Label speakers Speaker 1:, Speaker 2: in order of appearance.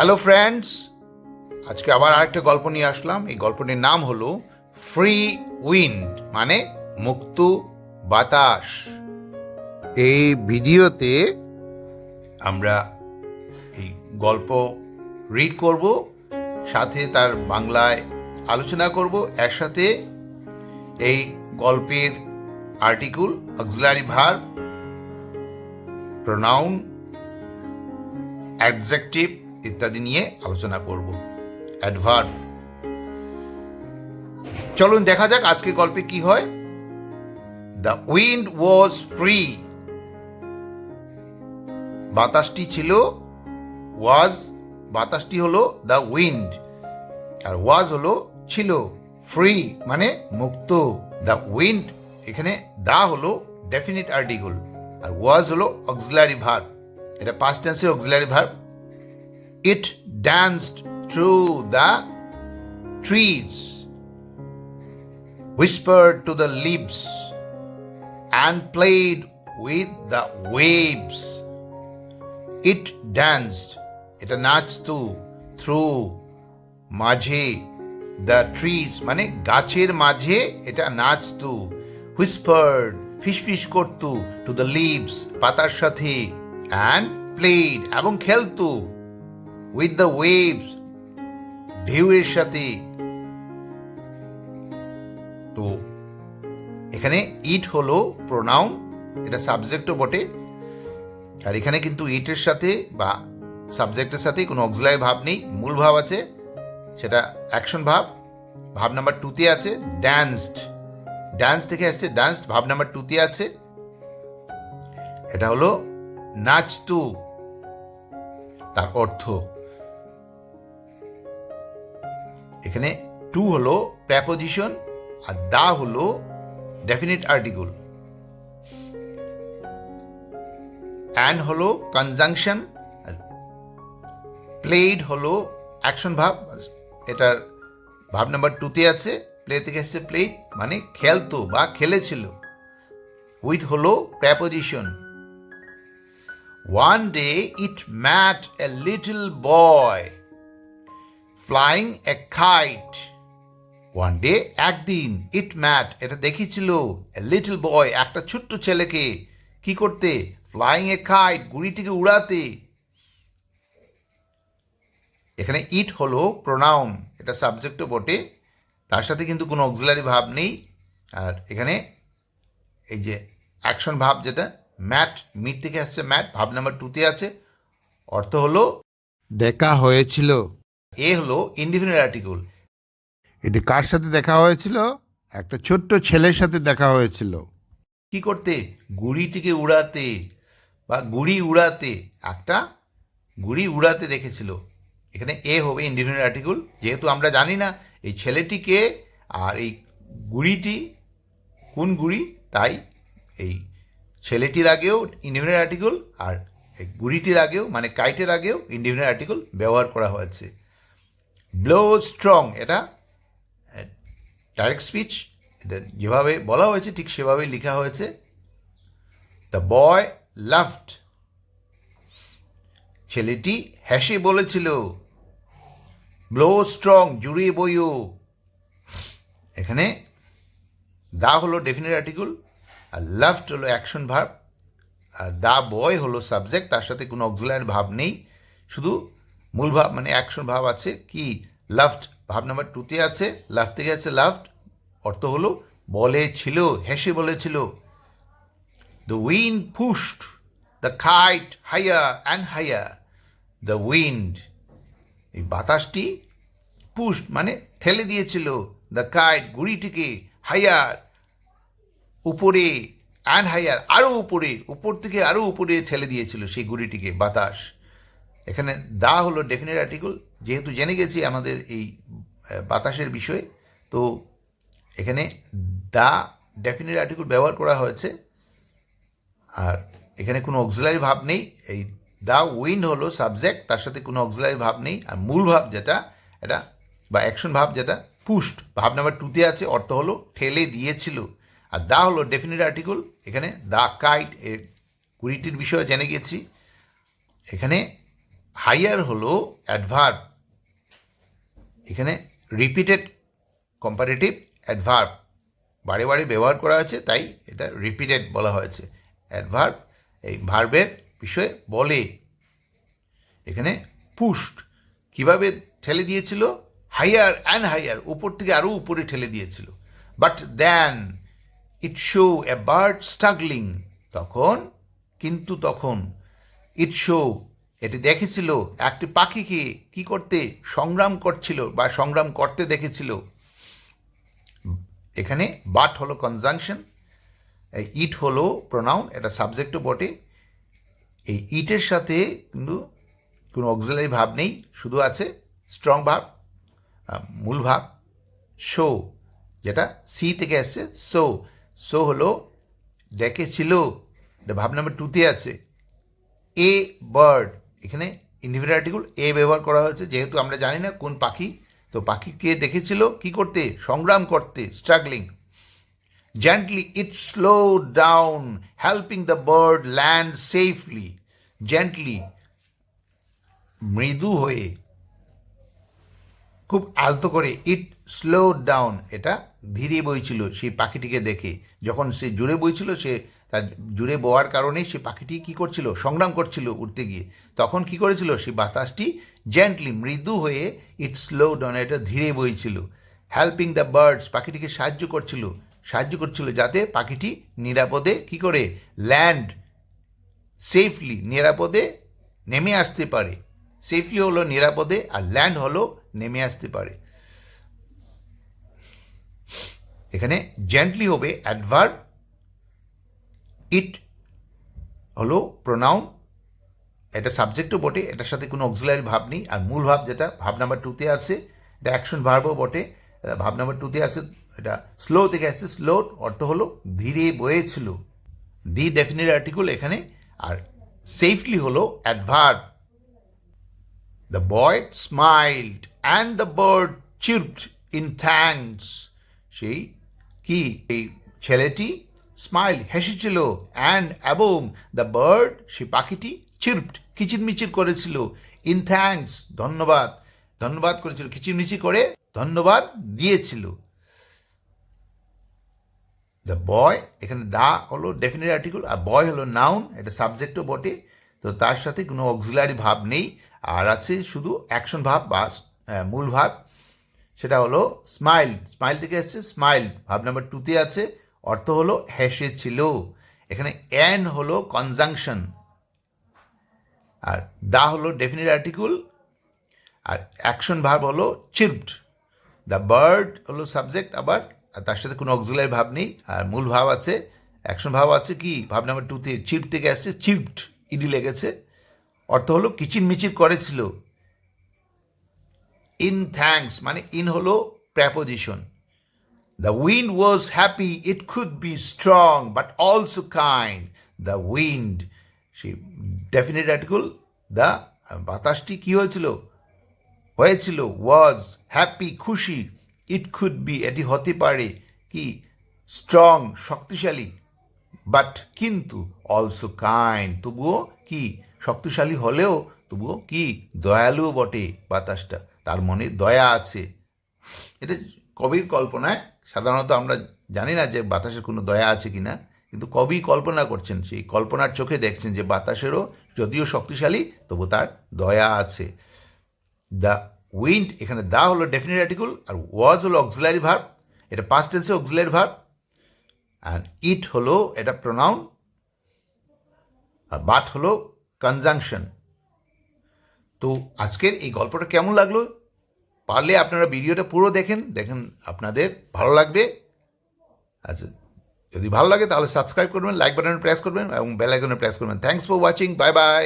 Speaker 1: Hello friends আজকে আবার আরেকটা গল্প নিয়ে আসলাম। এই গল্পটির নাম হলো ফ্রি উইন্ড মানে মুক্ত বাতাস। এই ভিডিওতে আমরা এই গল্প রিড করব, সাথে তার বাংলায় আলোচনা করব এর সাথে এই গল্পের article auxiliary verb pronoun adjective ইত্যাদি নিয়ে আলোচনা করব। অ্যাডভার্ব। চলুন দেখা যাক আজকের গল্পে কি হয়। The wind was free. বাতাসটি ছিল, ওয়াজ, বাতাসটি হলো দ্য উইন্ড, আর ওয়াজ হলো ছিল, ফ্রি মানে মুক্ত। দ্য উইন্ড, এখানে দা হলো ডেফিনিট আর্টিকেল, আর ওয়াজ হলো অক্সিলারি ভার্ব। এটা পাস্ট টেন্সের auxiliary verb. It danced through the trees whispered to the leaves and played with the waves. It danced, এটা নাচতো থ্রু মাঝে দ্য ট্রিজ মানে গাছের মাঝে এটা নাচতো হুইসপার্ড ফিসফিস করতো টু দ্য লিভস পাতার সাথে অ্যান্ড প্লেড এবং খেলতো উইথ দ্য ওয়েভস ঢেউয়ের সাথে। তো এখানে ইট হলো প্রোনাউন এটা সাবজেক্টও বটে। আর এখানে কিন্তু ইটের সাথে বা সাবজেক্টের সাথে কোনো অক্সিলারি ভাব নেই, মূল ভাব আছে, সেটা অ্যাকশন ভাব। ভাব নাম্বার টুতে আছে ড্যান্সড ড্যান্স থেকে আসছে ডান্সড ভাব নাম্বার টুতে আছে। এটা হলো নাচতু। তার অর্থ এখানে টু হলো প্র্যাপোজিশন আর দা হলো ডেফিনিট আর্টিকেল অ্যান্ড হলো কনজাংশন আর প্লেড হলো অ্যাকশন ভাব। এটার ভাব নাম্বার টুতে আছে। প্লে থেকে এসছে প্লেড মানে খেলতো বা খেলেছিল। উইথ হলো preposition one day it met a little boy flying a kite one day একদিন ইট ম্যাট এটা দেখিছিল লিটল বয় একটা ছোট্ট ছেলেকে, কি করতে? ফ্লাইং এ কাইট গুড়িটিকে উড়াতে। এখানে ইট হলো প্রোনাউন এটা সাবজেক্টও বটে, তার সাথে কিন্তু কোনো অক্সিলারি ভাব নেই। আর এখানে এই যে অ্যাকশন ভাব যেটা ম্যাট মিট থেকে আসছে ম্যাট ভাব নাম্বার টুতে আছে। অর্থ হলো,
Speaker 2: দেখা হয়েছিল।
Speaker 1: এ হলো ইন্ডিফিনিট আর্টিকেল
Speaker 2: এতে কার সাথে দেখা হয়েছিল? একটা ছোট্ট ছেলের সাথে দেখা হয়েছিল।
Speaker 1: কি করতে? গুড়িটিকে উড়াতে বা গুড়ি উড়াতে। একটা গুড়ি উড়াতে দেখেছিল। এখানে এ হবে ইন্ডিভিজুয়াল আর্টিকেল যেহেতু আমরা জানি না এই ছেলেটিকে আর এই গুড়িটি কোন গুড়ি তাই এই ছেলেটির আগেও ইন্ডিভিজুয়াল আর্টিকেল আর গুড়িটির আগেও মানে কাইটের আগেও ইন্ডিভিজুয়াল আর্টিকেল ব্যবহার করা হয়েছে। ব্লো স্ট্রং এটা ডাইরেক্ট স্পিচ এটা যেভাবে বলা হয়েছে, ঠিক সেভাবেই লেখা হয়েছে। দ্য বয় লাভড ছেলেটি হেসে বলেছিল ব্লো স্ট্রং জুড়িয়ে বইও। এখানে দা হলো ডেফিনেট আর্টিকেল আর লাফট হলো অ্যাকশন ভাব আর দা বয় হলো সাবজেক্ট তার সাথে কোনো অক্সিলারি ভাব নেই। শুধু মূল ভাব মানে অ্যাকশন ভাব আছে কি? লাভড ভাব নাম্বার টুতে আছে লাভ থেকে আছে লাভড অর্থ হলো বলেছিল হেসে বলেছিল the wind pushed the kite higher and higher the wind এই বাতাসটি পুস্ট মানে ঠেলে দিয়েছিল। দ্য কাইট গুড়িটিকে হাইয়ার উপরে অ্যান্ড হাইয়ার আরও উপরে, উপর থেকে আরও উপরে ঠেলে দিয়েছিল সেই গুড়িটিকে, বাতাস। এখানে দা হলো ডেফিনেট আর্টিকেল যেহেতু জেনে গেছি আমাদের এই বাতাসের বিষয়ে, তো এখানে দা ডেফিনেট আর্টিকেল ব্যবহার করা হয়েছে। আর এখানে কোনো অক্সিলারি ভাব নেই। এই দা উইন্ড হলো সাবজেক্ট তার সাথে কোনো অক্সিলারি ভাব নেই। আর মূল ভাব যেটা, এটা বা অ্যাকশন ভাব যেটা পুস্ট ভাব নাম্বার টুতে আছে, অর্থ হলো ঠেলে দিয়েছিল। আর দা হলো ডেফিনেট আর্টিকেল এখানে দা কাইট এর কুড়িটির বিষয়ে জেনে গেছি। এখানে হাইয়ার হলো অ্যাডভার্ব এখানে রিপিটেড কম্পারেটিভ অ্যাডভার্ব বারে বারে ব্যবহার করা হয়েছে তাই এটা রিপিটেড বলা হয়েছে। অ্যাডভার্ব এই ভার্বের বিষয়ে বলে। এখানে পুস্ট কীভাবে ঠেলে দিয়েছিল? হাইয়ার অ্যান্ড হাইয়ার উপর থেকে আরও উপরে ঠেলে দিয়েছিল। But then it saw a bird struggling তখন, কিন্তু তখন ইট শো এটি দেখেছিল একটি পাখিকে কি করতে সংগ্রাম করছিল বা সংগ্রাম করতে দেখেছিল। এখানে বাট হলো কনজাংশন ইট হলো প্রোনাউন এটা সাবজেক্টও বটে। এই ইটের সাথে কিন্তু কোনো অক্সিলারি ভাব নেই, শুধু আছে স্ট্রং ভাব মূল ভাব শো যেটা সি থেকে আসছে সো সো হলো ডেকেছিল এটা ভাব নাম্বার টুতে আছে। এ বার্ড এখানে ইন্ডিভিজুয়াল আর্টিকেল এ ব্যবহার করা হয়েছে, যেহেতু আমরা জানি না কোন পাখি। তো পাখিকে দেখেছিল, কি করতে? সংগ্রাম করতে struggling gently it slow down helping the bird land safely gently মৃদু হয়ে, খুব আলতো করে ইট স্লো ডাউন এটা ধীরে বইছিল, সেই পাখিটিকে দেখে। যখন সে জুড়ে বইছিল, সে তার জুড়ে বওয়ার কারণে সে পাখিটি কি করছিল? সংগ্রাম করছিল উঠতে গিয়ে। তখন কি করেছিল? সে বাতাসটি জেন্টলি মৃদু হয়ে ইট স্লো ডাউন এটা ধীরে বইছিল। হেল্পিং দ্য বার্ডস পাখিটিকে সাহায্য করছিল। সাহায্য করছিল যাতে পাখিটি নিরাপদে কি করে? ল্যান্ড সেফলি নিরাপদে নেমে আসতে পারে। সেফলি হলো নিরাপদে আর ল্যান্ড হলো নেমে আসতে পারে। এখানে জেন্টলি হবে অ্যাডভার্ব ইট হলো প্রোনাউন এটা সাবজেক্টও বটে, এটার সাথে কোনো অক্সিলারি ভাব নেই, আর মূল ভাব যেটা, ভাব নাম্বার টুতে আছে, এটা অ্যাকশন ভার্বও বটে ভাব নাম্বার টুতে আছে, এটা স্লো থেকে আসছে স্লো অর্থ হলো ধীরে বয়েছিল। দি ডেফিনিট আর্টিকেল এখানে, আর সেফলি হলো adverb the boy smiled and the bird chirped in thanks. সেই কি? এই ছেলেটি স্মাইল হেসেছিল। অ্যান্ড এবং দ্য বার্ড সেই পাখিটি চিরপড কিচিরমিচির করেছিল। ইন থ্যাঙ্কস ধন্যবাদ। ধন্যবাদ করেছিল, কিচিরমিচির করে ধন্যবাদ দিয়েছিল। দ্য বয় এখানে দা হলো ডেফিনেট আর্টিকেল আর বয় হলো নাউন এটা সাবজেক্টও বটে। তো তার সাথে কোনো অক্সিলারি ভাব নেই। আর আছে শুধু অ্যাকশন ভাব বা মূল ভাব। সেটা হলো স্মাইল স্মাইল থেকে এসছে স্মাইল ভাব নাম্বার টুতে আছে। অর্থ হলো হ্যাশে ছিল। এখানে অ্যান হলো কনজাংশন আর দা হলো ডেফিনেট আর্টিকুল আর অ্যাকশন ভাব হলো চিপড দ্য বার্ড হলো সাবজেক্ট আবার, আর তার সাথে কোনো অক্সিলারি ভাব নেই। আর মূল ভাব আছে অ্যাকশন ভাব আছে কি? ভাব নাম্বার টুতে চিপ থেকে আসছে চিপড ইডি লেগেছে। অর্থ হলো কিচির মিচির করেছিল ইন থ্যাঙ্কস মানে ইন হলো preposition the wind was happy it could be strong but also kind the wind সেই ডেফিনেট আর্টিকেল দ্য বাতাসটি কী হয়েছিল হয়েছিল ওয়াজ হ্যাপি খুশি ইট কুড বি এটি হতে পারে কি স্ট্রং শক্তিশালী বাট কিন্তু অলসো কাইন্ড তবুও কি শক্তিশালী হলেও তবুও কি দয়ালুও বটে বাতাসটা তার মনে দয়া আছে এটা কবির কল্পনায় সাধারণত আমরা জানি না যে বাতাসের কোনো দয়া আছে কি না কিন্তু কবি কল্পনা করছেন, সেই কল্পনার চোখে দেখছেন যে বাতাসেরও যদিও শক্তিশালী, তবু তার দয়া আছে। দ্য উইন্ড, এখানে দা হলো ডেফিনেট আর্টিকেল আর ওয়াজ হলো অক্সিলারি ভার্ব, এটা পাস্ট টেন্সে অক্সিলারি ভার্ব আর ইট হলো এটা প্রোনাউন আর বাট হলো কনজাংশন তো আজকের এই গল্পটা কেমন লাগল? পারলে আপনারা ভিডিওটা পুরো দেখেন দেখেন আপনাদের ভালো লাগবে। আচ্ছা যদি ভালো লাগে তাহলে সাবস্ক্রাইব করবেন লাইক বাটনে প্রেস করবেন এবং বেল আইকনে প্রেস করবেন। Thanks for watching bye bye